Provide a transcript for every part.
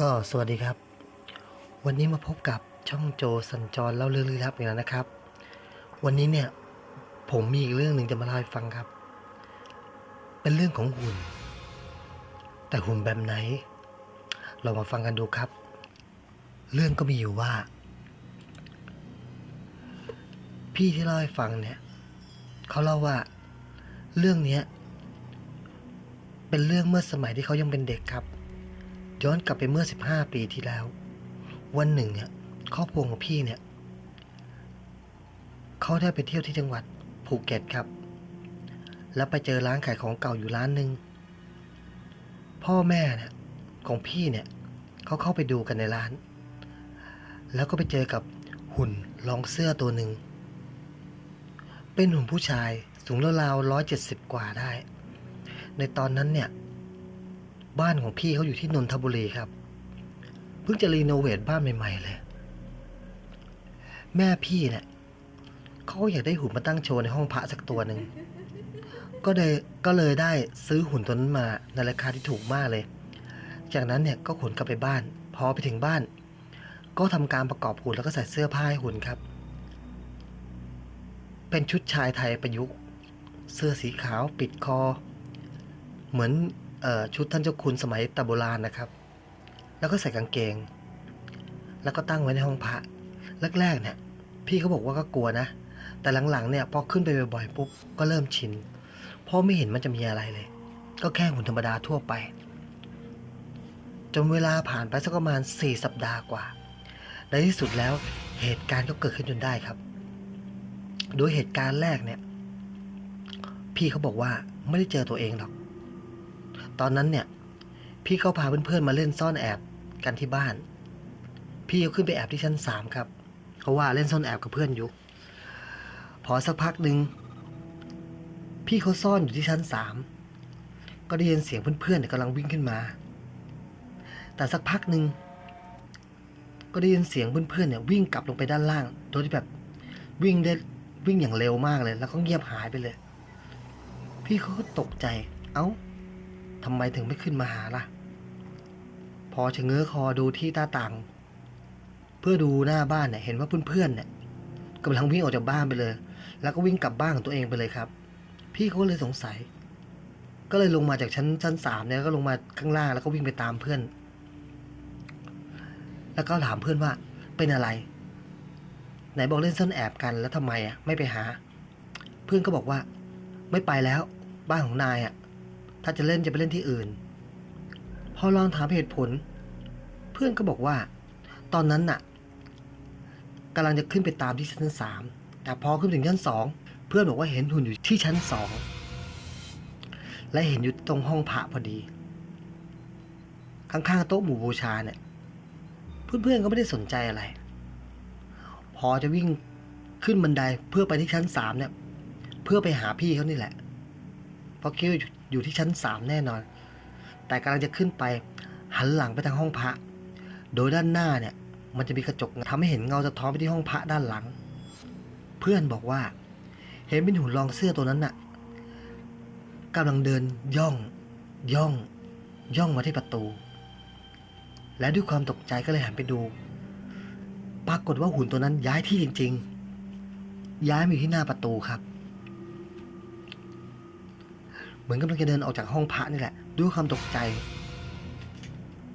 ก็สวัสดีครับ วันนี้มาพบกับช่องโจสัญจรเล่าเรื่องลี้ลับอีกแล้วนะครับ วันนี้เนี่ยผมมีอีกเรื่องหนึ่งจะมาเล่าให้ฟังครับ เป็นเรื่องของหุ่น แต่หุ่นแบบไหน เรามาฟังกันดูครับ เรื่องก็มีอยู่ว่า พี่ที่เล่าให้ฟังเนี่ยเขาเล่าว่าเรื่องเนี้ย เป็นเรื่องเมื่อสมัยที่เขายังเป็นเด็กครับ ย้อนกลับไปเมื่อ 15 ปีที่แล้ว วันหนึ่งเนี่ยครอบครัวของพี่เนี่ยเขาได้ไปเที่ยวที่จังหวัดภูเก็ตครับ แล้วไปเจอร้านขายของเก่าอยู่ร้านหนึ่งพ่อแม่เนี่ยของพี่เนี่ยเขาเข้าไปดูกันในร้าน แล้วก็ไปเจอกับหุ่นรองเสื้อตัวหนึ่งเป็นหุ่นผู้ชายสูงราวๆร้อยเจ็ดสิบกว่าได้ ในตอนนั้นเนี่ย บ้านของพี่เขาอยู่ที่นนทบุรีครับ เพิ่งจะรีโนเวทบ้านใหม่ ๆ เลย แม่พี่เนี่ยเขาอยากได้หุ่นมาตั้งโชว์ในห้องพระสักตัวหนึ่งก็เลยก็เลยได้ซื้อหุ่นตัวนั้นมาในราคาที่ถูกมากเลย จากนั้นเนี่ยก็ขนกลับไปบ้าน พอไปถึงบ้าน ก็ทำการประกอบหุ่นแล้วก็ใส่เสื้อผ้าให้หุ่นครับ เป็นชุดชายไทยประยุกต์ เสื้อสีขาวปิดคอ เหมือนออชุดท่านเจ้าคุณสมัยตะโบราณนะครับ แล้วก็ใส่กางเกง แล้วก็ตั้งไว้ในห้องพระแรกๆเนี่ย พี่เขาบอกว่าก็กลัวนะ แต่หลังๆเนี่ยพอขึ้นไปบ่อยๆปุ๊บก็เริ่มชินเพราะไม่เห็นมันจะมีอะไรเลย ก็แค่หุ่นธรรมดาทั่วไป จนเวลาผ่านไปสักประมาณสี่สัปดาห์กว่าในที่สุดแล้วเหตุการณ์ก็เกิดขึ้นจนได้ครับ โดยเหตุการณ์แรกเนี่ย พี่เขาบอกว่าไม่ได้เจอตัวเองหรอก ตอนนั้นเนี่ย พี่เขาพาเพื่อนๆมาเล่นซ่อนแอบกันที่บ้าน พี่เขาขึ้นไปแอบที่ชั้นสามครับเขาะว่าเล่นซ่อนแอบกับเพื่อนอยู่ พอสักพักหนึ่งพี่เขาซ่อนอยู่ที่ชั้นสามก็ได้ยินเสียงเพื่อนๆเนี่ยกำลังวิ่งขึ้นมา แต่สักพักหนึ่งก็ได้ยินเสียงเพื่อนๆเนี่ยวิ่งกลับลงไปด้านล่าง โดยที่แบบวิ่งได้วิ่งอย่างเร็วมากเลย แล้วก็เงียบหายไปเลย พี่เขาก็ตกใจ เอ้า ทำไมถึงไม่ขึ้นมาหาล่ะ พอชะเง้อคอดูที่หน้าต่าง เพื่อดูหน้าบ้านเนี่ยเห็นว่าเพื่อนๆเนี่ยกำลังวิ่งออกจากบ้านไปเลย แล้วก็วิ่งกลับบ้านของตัวเองไปเลยครับ พี่เขาเลยสงสัย ก็เลยลงมาจากชั้นชั้นสามเนี่ยก็ลงมาข้างล่างแล้วก็วิ่งไปตามเพื่อน แล้วก็ถามเพื่อนว่าเป็นอะไร ไหนบอกเล่นซ่อนแอบกันแล้วทำไมอะไม่ไปหา เพื่อนก็บอกว่า ไม่ไปแล้ว บ้านของนายอะ ถ้าจะเล่นจะไปเล่นที่อื่น พอลองถามเหตุผล เพื่อนก็บอกว่า ตอนนั้นน่ะกำลังจะขึ้นไปตามที่ชั้นสามแต่พอขึ้นถึงชั้นสองเพื่อนบอกว่าเห็นหุ่นอยู่ที่ชั้นสองและเห็นอยู่ตรงห้องพระพอดี ข้างๆโต๊ะหมู่บูชาเนี่ย เพื่อนๆก็ไม่ได้สนใจอะไร พอจะวิ่งขึ้นบันไดเพื่อไปที่ชั้นสามเนี่ย เพื่อไปหาพี่เขานี่แหละพราะคิดว่ อยู่ที่ชั้นสามแน่นอน แต่กำลังจะขึ้นไปหันหลังไปทางห้องพระ โดยด้านหน้าเนี่ยมันจะมีกระจกทำให้เห็นเงาสะท้อนไปที่ห้องพระด้านหลัง เพื่อนบอกว่า เห็นเป็นหุ่นรองเสื้อตัวนั้นน่ะกำลังเดินย่องย่อง ย่องมาที่ประตู และด้วยความตกใจก็เลยหันไปดู ปรากฏว่าหุ่นตัวนั้นย้ายที่จริง ๆ ย้ายมาอยู่ที่หน้าประตูครับ เหมือนกำลังจะเดินออกจากห้องพระนี่แหละ ด้วยความตกใจ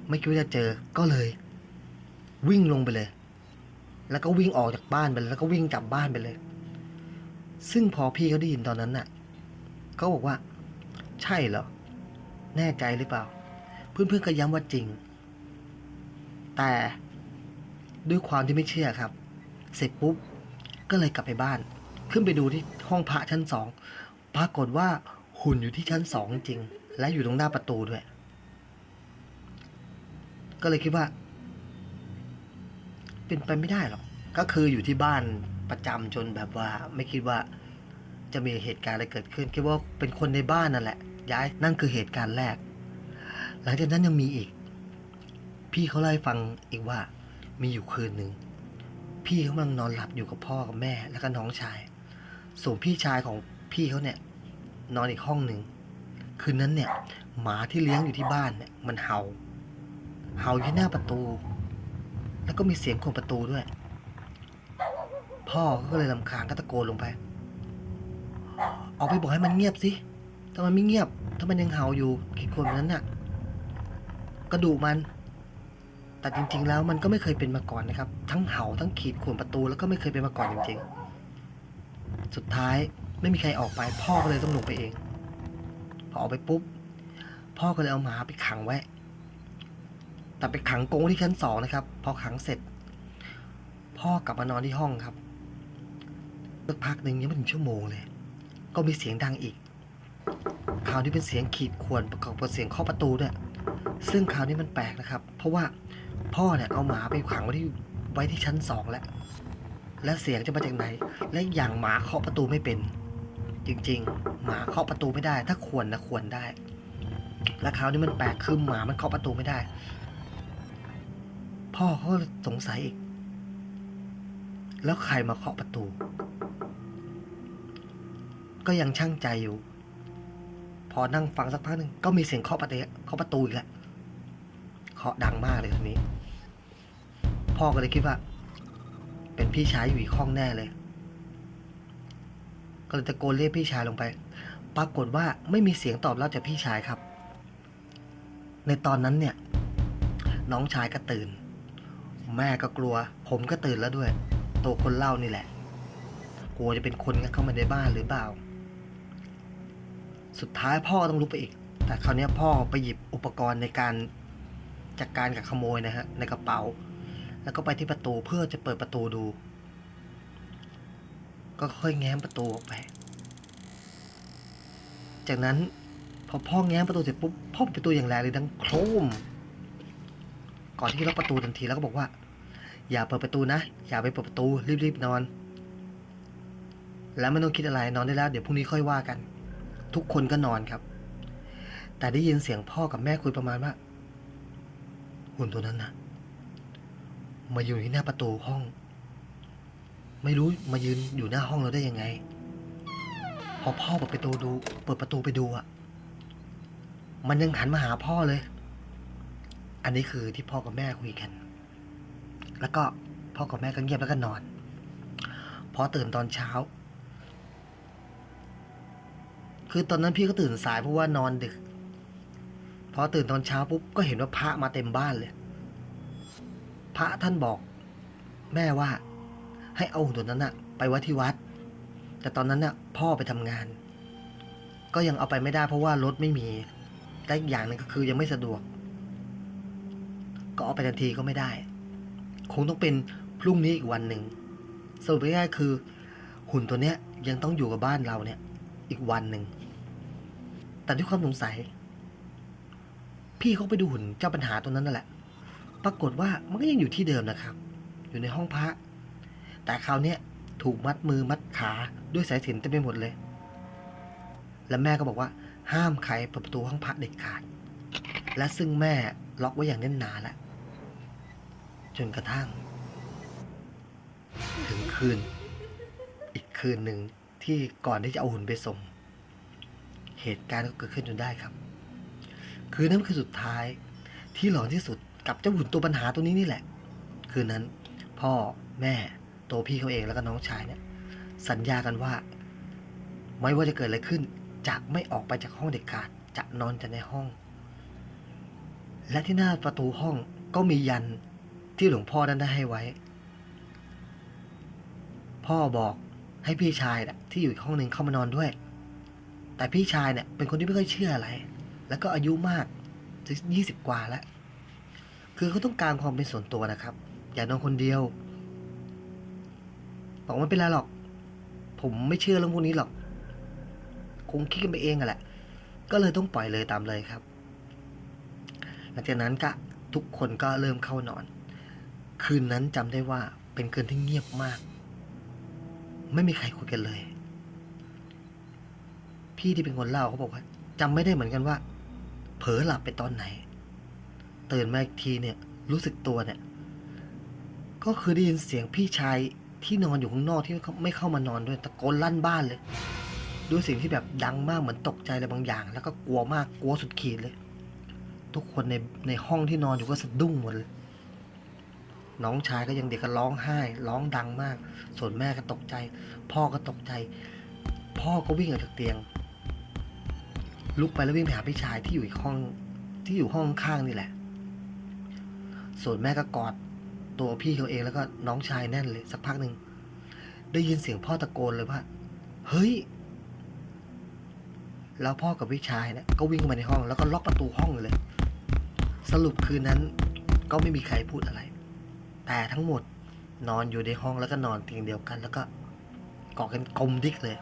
ไม่คิดว่าจะเจอก็เลย วิ่งลงไปเลย แล้วก็วิ่งออกจากบ้านไปเลยแล้วก็วิ่งกลับบ้านไปเลย ซึ่งพอพี่เขาได้ยินตอนนั้นน่ะเขาบอกว่า ใช่เหรอแน่ใจหรือเปล่า เพื่อนๆก็ย้ำว่าจริง แต่ด้วยความที่ไม่เชื่อครับ เสร็จปุ๊บก็เลยกลับไปบ้าน ขึ้นไปดูที่ห้องพระชั้นสองปรากฏว่า หุ่นอยู่ที่ชั้นสองจริง และอยู่ตรงหน้าประตูด้วย ก็เลยคิดว่า เป็นไปไม่ได้หรอก ก็คืออยู่ที่บ้านประจำจนแบบว่า ไม่คิดว่าจะมีเหตุการณ์อะไรเกิดขึ้น คิดว่าเป็นคนในบ้านนั่นแหละ ย้ายนั่นคือเหตุการณ์แรก หลังจากนั้นยังมีอีก พี่เขาเล่าให้ฟังอีกว่า มีอยู่คืนหนึ่งพี่เขากำลังนอนหลับอยู่กับพ่อกับแม่แล้วก็น้องชาย ส่วนพี่ชายของพี่เขาเนี่ย นอนอีกห้องหนึ่งคืนนั้นเนี่ยหมาที่เลี้ยงอยู่ที่บ้านเนี่ยมันเห่า เห่าอยู่ที่หน้าประตู แล้วก็มีเสียงคนประตูด้วย พ่อก็เลยลำคาญก็ตะโกนลงไปออกไปบอกให้มันเงียบสิถ้ามันไม่เงียบ ถ้ามันยังเห่าอยู่กี่คนนั้นน่ะก็ดุมัน แต่จริง ๆ แล้วมันก็ไม่เคยเป็นมาก่อนนะครับ ทั้งเห่าทั้งขีดข่วนประตูแล้วก็ไม่เคยเป็นมาก่อนจริงๆ สุดท้าย ไม่มีใครออกไปพ่อก็เลยต้องลงไปเอง พอออกไปปุ๊บ พ่อก็เลยเอาหมาไปขังไว้ แต่ไปขังกรงที่ชั้นสองนะครับ พอขังเสร็จ พ่อกลับมานอนที่ห้องครับสักพักหนึ่งยังไม่ถึงชั่วโมงเลย ก็มีเสียงดังอีกคราวนี้เป็นเสียงขีดข่วนประกอบกับเสียงเคาะประตูด้วย ซึ่งคราวนี้มันแปลกนะครับ เพราะว่าพ่อเนี่ยเอาหมาไปขังไว้ที่ไว้ที่ชั้นสองแล้ว และเสียงจะมาจากไหน และอย่างหมาเคาะประตูไม่เป็น จริง ๆ หมาเคาะประตูไม่ได้ ถ้าควรนะควรได้ และคราวนี้มันแปลกคือหมามันเคาะประตูไม่ได้ พ่อเขาสงสัยอีก แล้วใครมาเคาะประตู ก็ยังช่างใจอยู่ พอนั่งฟังสักพักหนึ่งก็มีเสียงเคาะประตูเคาะประตูอีกแล้วเคาะดังมากเลยทีนี้ พ่อก็เลยคิดว่า เป็นพี่ชายอยู่อีกห้องแน่เลย ก็เลยตะโกนเรียกพี่ชายลงไป ปรากฏว่าไม่มีเสียงตอบรับจากพี่ชายครับ ในตอนนั้นเนี่ย น้องชายก็ตื่น แม่ก็กลัว ผมก็ตื่นแล้วด้วย ตัวคนเล่านี่แหละ กลัวจะเป็นคนงัดเข้ามาในบ้านหรือเปล่า สุดท้ายพ่อต้องลุกไปอีก แต่คราวนี้พ่อไปหยิบอุปกรณ์ในการจัดกการกับขโมยนะฮะในกระเป๋า แล้วก็ไปที่ประตูเพื่อจะเปิดประตูดู ก็ค่อยแง้มประตูออกไป จากนั้นพอพ่อแง้มประตูเสร็จปุ๊บพ่อปิดประตูอย่างแรงเลยดังโครม ก่อนที่จะล็อกประตูทันทีแล้วก็บอกว่า อย่าเปิดประตูนะ อย่าไปเปิดประตูรีบๆนอน แล้วไม่ต้องคิดอะไรนอนได้แล้ว เดี๋ยวพรุ่งนี้ค่อยว่ากัน ทุกคนก็นอนครับ แต่ได้ยินเสียงพ่อกับแม่คุยประมาณว่าหุ่นตัวนั้นนะมาอยู่ที่หน้าประตูห้อง ไม่รู้มายืนอยู่หน้าห้องเราได้ยังไง พอพ่อเปิดประตูดูเปิดประตูไปดูอะมันยังหันมาหาพ่อเลย อันนี้คือที่พ่อกับแม่คุยกัน แล้วก็พ่อกับแม่ก็เงียบแล้วก็นอน พอตื่นตอนเช้า คือตอนนั้นพี่ก็ตื่นสายเพราะว่านอนดึก พอตื่นตอนเช้าปุ๊บก็เห็นว่าพระมาเต็มบ้านเลย พระท่านบอก แม่ว่า ให้เอาหุ่นตัวนั้นอะไปไว้ที่วัด แต่ตอนนั้นน่ะพ่อไปทำงาน ก็ยังเอาไปไม่ได้เพราะว่ารถไม่มีและอีกอย่างหนึงก็คือยังไม่สะดวก ก็เอาไปทันทีก็ไม่ได้ คงต้องเป็นพรุ่งนี้อีกวันหนึ่งสรุปง่ายๆคือ หุ่นตัวเนี้ยยังต้องอยู่กับบ้านเราเนี่ย อีกวันหนึ่งแต่ด้วยความสงสัย พี่เขาไปดูหุ่นเจ้าปัญหาตัวนั้นนั่นแหละ ปรากฏว่ามันก็ยังอยู่ที่เดิมนะครับ อยู่ในห้องพระ แต่คราวนี้ถูกมัดมือมัดขาด้วยสายสินเต็มไปหมดเลย และแม่ก็บอกว่า ห้ามใครเปิดประตูห้องพระเด็ดขาด และซึ่งแม่ล็อกไว้อย่างแน่นหนาแล้วจนกระทั่ง ถึงคืน อีกคืนหนึ่งที่ก่อนที่จะเอาหุ่นไปส่ง เหตุการณ์ก็เกิดขึ้นจนได้ครับ คืนนั้นคือสุดท้ายที่หลอนที่สุดกับเจ้าหุ่นตัวปัญหาตัวนี้นี่แหละ คืนนั้น พ่อแม่ ตัวพี่เขาเองแล้วก็น้องชายเนี่ย สัญญากันว่า ไม่ว่าจะเกิดอะไรขึ้น จะไม่ออกไปจากห้องเด็ดขาด จะนอนแต่ในห้อง และที่หน้าประตูห้องก็มียันที่หลวงพ่อนั้นได้ให้ไว้ พ่อบอกให้พี่ชายนะที่อยู่อีกห้องหนึ่งเข้ามานอนด้วย แต่พี่ชายเนี่ยเป็นคนที่ไม่ค่อยเชื่ออะไร แล้วก็อายุมากจะยี่สิบกว่าแล้ว คือเขาต้องการความเป็นส่วนตัวนะครับ อย่านอนคนเดียว บอกไม่เป็นไรหรอก ผมไม่เชื่อเรื่องพวกนี้หรอก คงคิดกันไปเองอะแหละ ก็เลยต้องปล่อยเลยตามเลยครับ หลังจากนั้นก็ทุกคนก็เริ่มเข้านอน คืนนั้นจำได้ว่าเป็นคืนที่เงียบมาก ไม่มีใครคุยกันเลย พี่ที่เป็นคนเล่าเขาบอกว่าจำไม่ได้เหมือนกันว่า เผลอหลับไปตอนไหน ตื่นมาอีกทีเนี่ย รู้สึกตัวเนี่ย ก็คือได้ยินเสียงพี่ชาย ที่นอนอยู่ข้างนอกที่ไม่เข้ามานอนด้วยตะโกนลั่นบ้านเลย ด้วยเสิ่งที่แบบดังมากเหมือนตกใจอะไรบางอย่าง แล้วก็กลัวมากกลัวสุดขีดเลย ทุกคนในในห้องที่นอนอยู่ก็สะดุ้งหมดเลยน้องชายก็ยังเด็กก็ร้องไห้ ร้องดังมาก ส่วนแม่ก็ตกใจ พ่อก็ตกใจ พ่อก็วิ่งออกจากเตียง ลุกไปแล้ววิ่งไปหาพี่ชายที่อยู่อีกห้องที่อยู่ห้องข้างนี่แหละ ส่วนแม่ก็กอด ตัวพี่เขาเองแล้วก็น้องชายแน่นเลยสักพักหนึ่งได้ยินเสียงพ่อตะโกนเลยว่า เฮ้ย แล้วพ่อกับพี่ชายเนี่ยก็วิ่งเข้ามาในห้องแล้วก็ล็อกประตูห้องเลย สรุปคืนนั้นก็ไม่มีใครพูดอะไร แต่ทั้งหมดนอนอยู่ในห้องแล้วก็นอนเตียงเดียวกัน แล้วก็เกาะกันกลมดิกเลย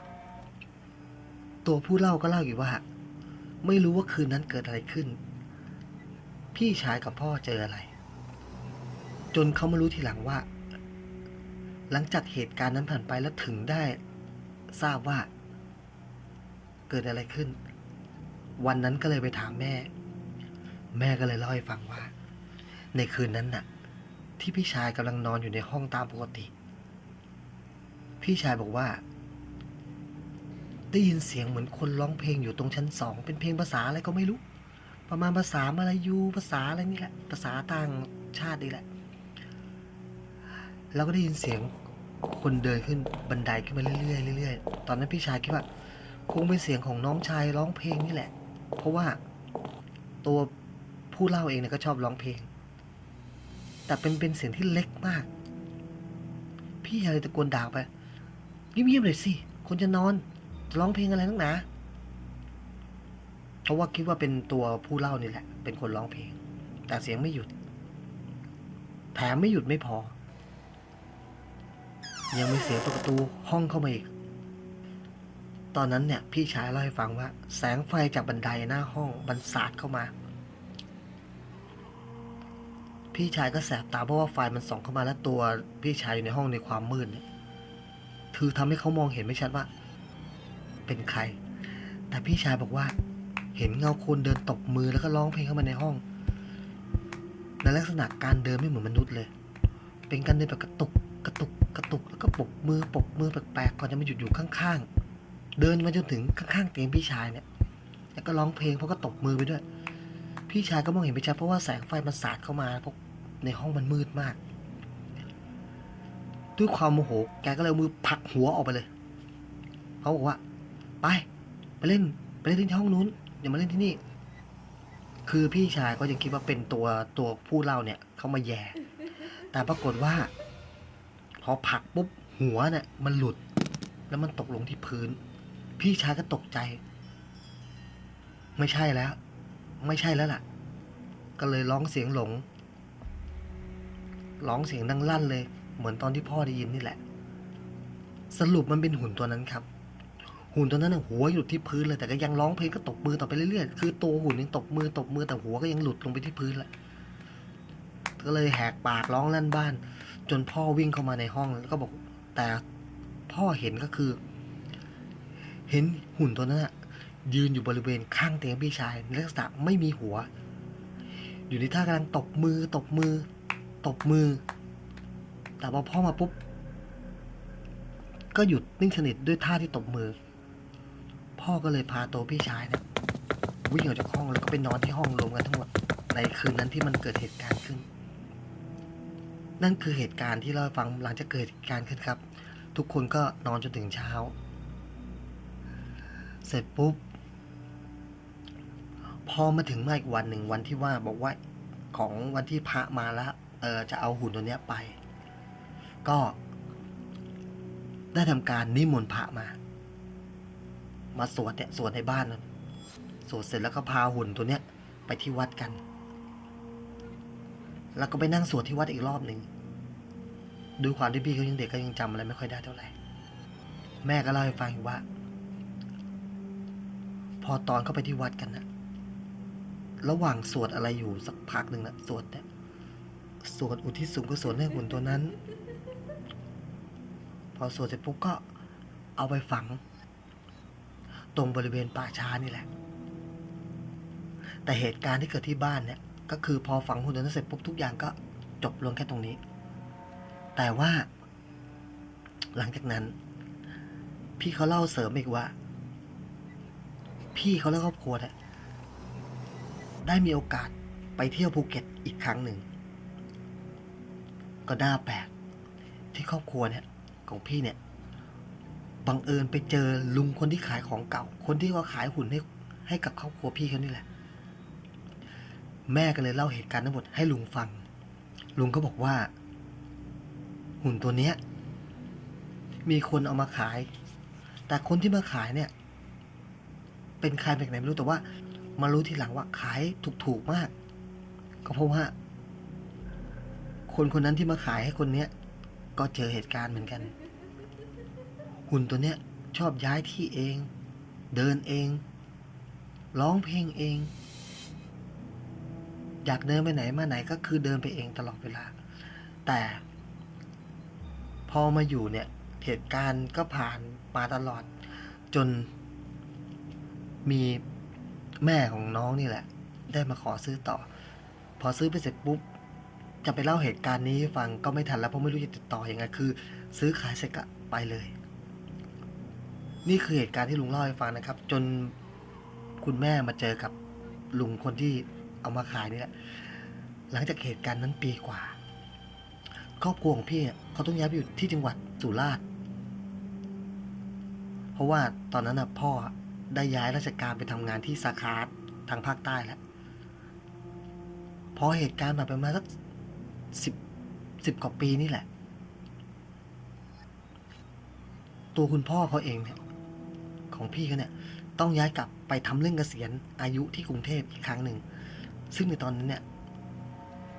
ตัวผู้เล่าก็เล่าอยู่ว่า ไม่รู้ว่าคืนนั้นเกิดอะไรขึ้น พี่ชายกับพ่อเจออะไร จนเขามารู้ทีหลังว่า หลังจากเหตุการณ์นั้นผ่านไปแล้วถึงได้ทราบว่า เกิดอะไรขึ้น วันนั้นก็เลยไปถามแม่ แม่ก็เลยเล่าให้ฟังว่า ในคืนนั้นน่ะ ที่พี่ชายกำลังนอนอยู่ในห้องตามปกติ พี่ชายบอกว่า ได้ยินเสียงเหมือนคนร้องเพลงอยู่ตรงชั้นสอง เป็นเพลงภาษาอะไรก็ไม่รู้ ประมาณภาษามาลายูภาษาอะไรนี่แหละ ภาษาต่างชาตินี่แหละ แล้วก็ได้ยินเสียงคนเดินขึ้นบันไดขึ้นมาเรื่อยๆเรื่อยๆ ตอนนั้นพี่ชายคิดว่าคงเป็นเสียงของน้องชายร้องเพลงนี่แหละ เพราะว่าตัวผู้เล่าเองเนี่ยก็ชอบร้องเพลง แต่เป็นเป็นเสียงที่เล็กมาก พี่อะไรตะโกนด่าไปเงียบๆเลยสิ คนจะนอนจะร้องเพลงอะไรนักหนาเพราะว่าคิดว่าเป็นตัวผู้เล่านี่แหละ เป็นคนร้องเพลง แต่เสียงไม่หยุดแถมไม่หยุดไม่พอ ยังมีเสียงประตูห้องเข้ามาอีก ตอนนั้นเนี่ย พี่ชายเล่าให้ฟังว่า แสงไฟจากบันไดหน้าห้องมันสาดเข้ามา พี่ชายก็แสบตาเพราะว่าไฟมันส่องเข้ามาแล้วตัวพี่ชายอยู่ในห้องในความมืดเนี่ยคือทำให้เขามองเห็นไม่ชัดว่า เป็นใคร แต่พี่ชายบอกว่า เห็นเงาคนเดินตบมือแล้วก็ร้องเพลงเข้ามาในห้องในลักษณะการเดินไม่เหมือนมนุษย์เลย เป็นการเดินแบบกระตุก กระตุกกระตุกแล้วก็ปกมือปกมือแปลกๆก่อนจะมาหยุดอยู่ข้างๆ เดินมาจนถึงข้างๆเตียงพี่ชายเนี่ย แล้วก็ร้องเพลงเพราะก็ตบมือไปด้วย พี่ชายก็มองเห็นไม่ชัดเพราะว่าแสงไฟมันสาดเข้ามาเพราะในห้องมันมืดมาก ด้วยความโมโห แกก็เลยมือผลักหัวออกไปเลย เขาบอกว่า ไป ไปเล่นไปเล่นที่ห้องนู้นอย่ามาเล่นที่นี่ คือพี่ชายก็ยังคิดว่าเป็นตัวตัวผู้เล่าเนี่ยเขามาแย่ แต่ปรากฏว่า อผลักปุ๊บหัวเนี่ยมันหลุด แล้วมันตกลงที่พื้น พี่ชายก็ตกใจ ไม่ใช่แล้ว ไม่ใช่แล้วล่ะ ก็เลยร้องเสียงหลง ร้องเสียงดังลั่นเลย เหมือนตอนที่พ่อได้ยินนี่แหละ สรุปมันเป็นหุ่นตัวนั้นครับ หุ่นตัวนั้นหัวหยุดที่พื้นเลยแต่ก็ยังร้องเพลงก็ตบมือต่อไปเรื่อยๆคือตัวหุ่นยังตบมือตบมือแต่หัวก็ยังหลุดลงไปที่พื้นแหละก็เลยแหกปากร้องลั่นบ้าน จนพ่อวิ่งเข้ามาในห้องแล้วก็บอก แต่พ่อเห็นก็คือ เห็นหุ่นตัวนั้นยืนอยู่บริเวณข้างเตียงพี่ชายลักษณะไม่มีหัว อยู่ในท่ากำลังตบมือตบมือ ตบมือ แต่พอพ่อมาปุ๊บ ก็หยุดนิ่งสนิทด้วยท่าที่ตบมือ พ่อก็เลยพาตัวพี่ชายเนี่ยวิ่งออกจากห้องแล้วก็ไปนอนที่ห้องรวมกันทั้งหมดในคืนนั้นที่มันเกิดเหตุการณ์ขึ้น นั่นคือเหตุการณ์ที่เราฟังหลังจากเกิดเหตุการณ์ขึ้นครับ ทุกคนก็นอนจนถึงเช้า เสร็จปุ๊บ พอมาถึงมาอีกวันหนึ่งวันที่ว่าบอกว่าของวันที่พระมาแล้วเออจะเอาหุ่นตัวเนี้ยไป ก็ได้ทำการนิมนต์พระมา มาสวดเนี่ยสวดในบ้านนะสวดเสร็จแล้วก็พาหุ่นตัวเนี้ยไปที่วัดกัน แล้วก็ไปนั่งสวดที่วัดอีกรอบหนึ่งด้วยความที่พี่เขายังเด็กก็ยังจำอะไรไม่ค่อยได้เท่าไหร่ แม่ก็เล่าให้ฟังอยู่ว่า พอตอนเข้าไปที่วัดกันนะระหว่างสวดอะไรอยู่สักพักหนึ่งนะสวดเนี่ยสวดอุทิศส่วนกุศลให้หุ่นตัวนั้น พอสวดเสร็จปุ๊บก็เอาไปฝัง ตรงบริเวณป่าช้านี่แหละ แต่เหตุการณ์ที่เกิดที่บ้านเนี่ย ก็คือพอฝังหุ่นตัวนั้นเสร็จปุ๊บทุกอย่างก็จบลงแค่ตรงนี้ แต่ว่า หลังจากนั้น พี่เขาเล่าเสริมอีกว่า พี่เขาและครอบครัวเนี่ยได้มีโอกาสไปเที่ยวภูเก็ตอีกครั้งหนึ่ง ก็น่าแปลกที่ครอบครัวเนี่ยของพี่เนี่ยบังเอิญไปเจอลุงคนที่ขายของเก่า คนที่เขาขายหุ่นให้ให้กับครอบครัวพี่เขานี่แหละ แม่ก็เลยเล่าเหตุการณ์ทั้งหมดให้ลุงฟัง ลุงก็บอกว่า หุ่นตัวเนี้ย มีคนเอามาขาย แต่คนที่มาขายเนี่ย เป็นใครเป็นไหนไม่รู้แต่ว่า มารู้ทีหลังว่าขายถูกๆมาก ก็เพราะว่า คนคนนั้นที่มาขายให้คนเนี้ย ก็เจอเหตุการณ์เหมือนกัน หุ่นตัวเนี้ย ชอบย้ายที่เอง เดินเอง ร้องเพลงเอง อยากเดินไปไหนมาไหนก็คือเดินไปเองตลอดเวลา แต่พอมาอยู่เนี่ยเหตุการณ์ก็ผ่านมาตลอด จนมีแม่ของน้องนี่แหละ ได้มาขอซื้อต่อ พอซื้อไปเสร็จปุ๊บ จะไปเล่าเหตุการณ์นี้ให้ฟังก็ไม่ทันแล้วเพราะไม่รู้จะติดต่ออยังไงคือ ซื้อขายเสร็จก็ไปเลย นี่คือเหตุการณ์ที่ลุงเล่าให้ฟังนะครับ จนคุณแม่มาเจอกับลุงคนที่ เอามาขายนี่แหละหลังจากเหตุการณ์นั้นปีกว่า ครอบครัวของพี่เขาต้องย้ายไปอยู่ที่จังหวัดสุราษฎร์เพราะว่าตอนนั้นน่ะพ่อได้ย้ายราชการไปทำงานที่สาขาทางภาคใต้แล้วพอเหตุการณ์แบบประมาณสักสิบสิบกว่าปีนี่แหละ ตัวคุณพ่อเขาเองเนี่ยของพี่เขาเนี่ย ต้องย้ายกลับไปทำเรื่องเกษียณอายุที่กรุงเทพอีกครั้งหนึ่ง ซึ่งในตอนนั้นเนี่ย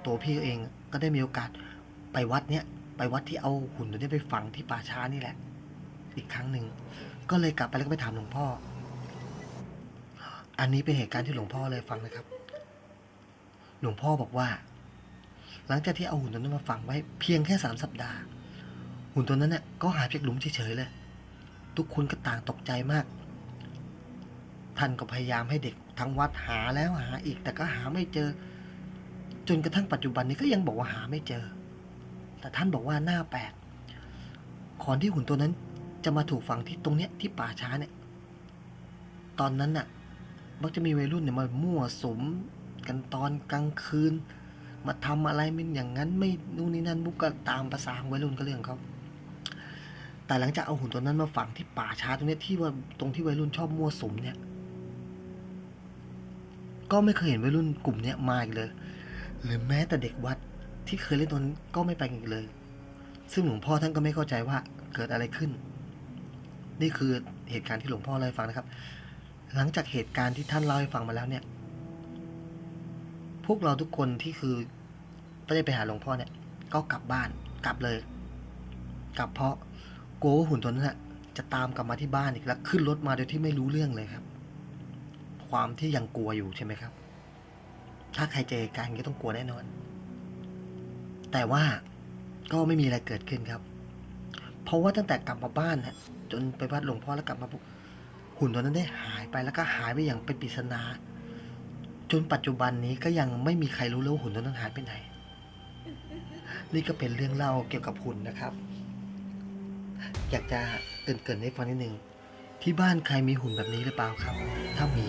ตัวพี่เขาเองก็ได้มีโอกาสไปวัดเนี่ย ไปวัดที่เอาหุ่นตัวนี้ไปฝังที่ป่าช้านี่แหละ อีกครั้งหนึ่ง ก็เลยกลับไปแล้วก็ไปถามหลวงพ่อ อันนี้เป็นเหตุการณ์ที่หลวงพ่อเลยฟังนะครับ หลวงพ่อบอกว่า หลังจากที่เอาหุ่นตัวนั้นมาฝังไว้เพียงแค่สามสัปดาห์ หุ่นตัวนั้นเนี่ยก็หายไปจากหลุมเฉยๆเลย ทุกคนก็ต่างตกใจมาก ท่านก็พยายามให้เด็ก ทั้งวัดหาแล้วหาอีกแต่ก็หาไม่เจอ จนกระทั่งปัจจุบันนี้ก็ยังบอกว่าหาไม่เจอ แต่ท่านบอกว่าหน้าแปลกก่อนที่หุ่นตัวนั้นจะมาถูกฝังที่ตรงเนี้ยที่ป่าช้าเนี่ย ตอนนั้นน่ะ มักจะมีวัยรุ่นเนี่ยมามั่วสมกันตอนกลางคืน มาทำอะไรไม่อย่างนั้นไม่นู่นนี่นั่นบุกก็ตามประสาของวัยรุ่นก็เรื่องเขาแต่หลังจากเอาหุ่นตัวนั้นมาฝังที่ป่าช้าตรงเนี้ยที่ว่าตรงที่วัยรุ่นชอบมั่วสมเนี่ย ก็ไม่เคยเห็นวัยรุ่นกลุ่มเนี้ยมาอีกเลย หรือแม้แต่เด็กวัดที่เคยเล่นตนก็ไม่ไปอีกเลย ซึ่งหลวงพ่อท่านก็ไม่เข้าใจว่าเกิดอะไรขึ้น นี่คือเหตุการณ์ที่หลวงพ่อเล่าให้ฟังนะครับ หลังจากเหตุการณ์ที่ท่านเล่าให้ฟังมาแล้วเนี่ย พวกเราทุกคนที่คือไม่ได้ไปหาหลวงพ่อเนี่ย ก็กลับบ้านกลับเลย กลับเพราะกลัวว่าหุ่นตัวนั้นจะตามกลับมาที่บ้านอีกแล้วขึ้นรถมาโดยที่ไม่รู้เรื่องเลยครับ ความที่ยังกลัวอยู่ใช่ไหมครับ ถ้าใครเจอการณ์อย่างนี้ต้องกลัวแน่นอน แต่ว่าก็ไม่มีอะไรเกิดขึ้นครับ เพราะว่าตั้งแต่กลับมาบ้านนะจนไปวัดหลวงพ่อแล้วกลับมาปุ๊บหุ่นตัวนั้นได้หายไปแล้วก็หายไปอย่างเป็นปริศนา จนปัจจุบันนี้ก็ยังไม่มีใครรู้เลยว่าหุ่นตัวนั้นหายไปไหน นี่ก็เป็นเรื่องเล่าเกี่ยวกับหุ่นนะครับ อยากจะเกินๆให้ฟังนิดนึงที่บ้านใครมีหุ่นแบบนี้หรือเปล่าครับ ถ้ามี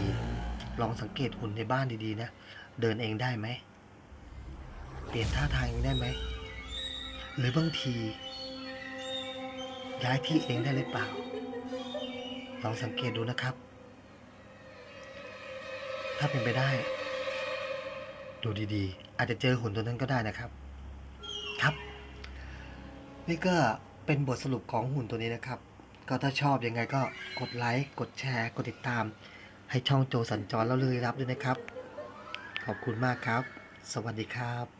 ลองสังเกตหุ่นในบ้านดีๆนะ เดินเองได้ไหม เปลี่ยนท่าทางเองได้ไหม หรือบางที ย้ายที่เองได้หรือเปล่า ลองสังเกตดูนะครับ ถ้าเป็นไปได้ ดูดีๆ อาจจะเจอหุ่นตัวนั้นก็ได้นะครับ ครับ นี่ก็เป็นบทสรุปของหุ่นตัวนี้นะครับ ก็ถ้าชอบยังไงก็กดไลค์ กดแชร์ กดติดตาม ให้ช่องโจสัญจรแล้วเลยรับด้วยนะครับ ขอบคุณมากครับ สวัสดีครับ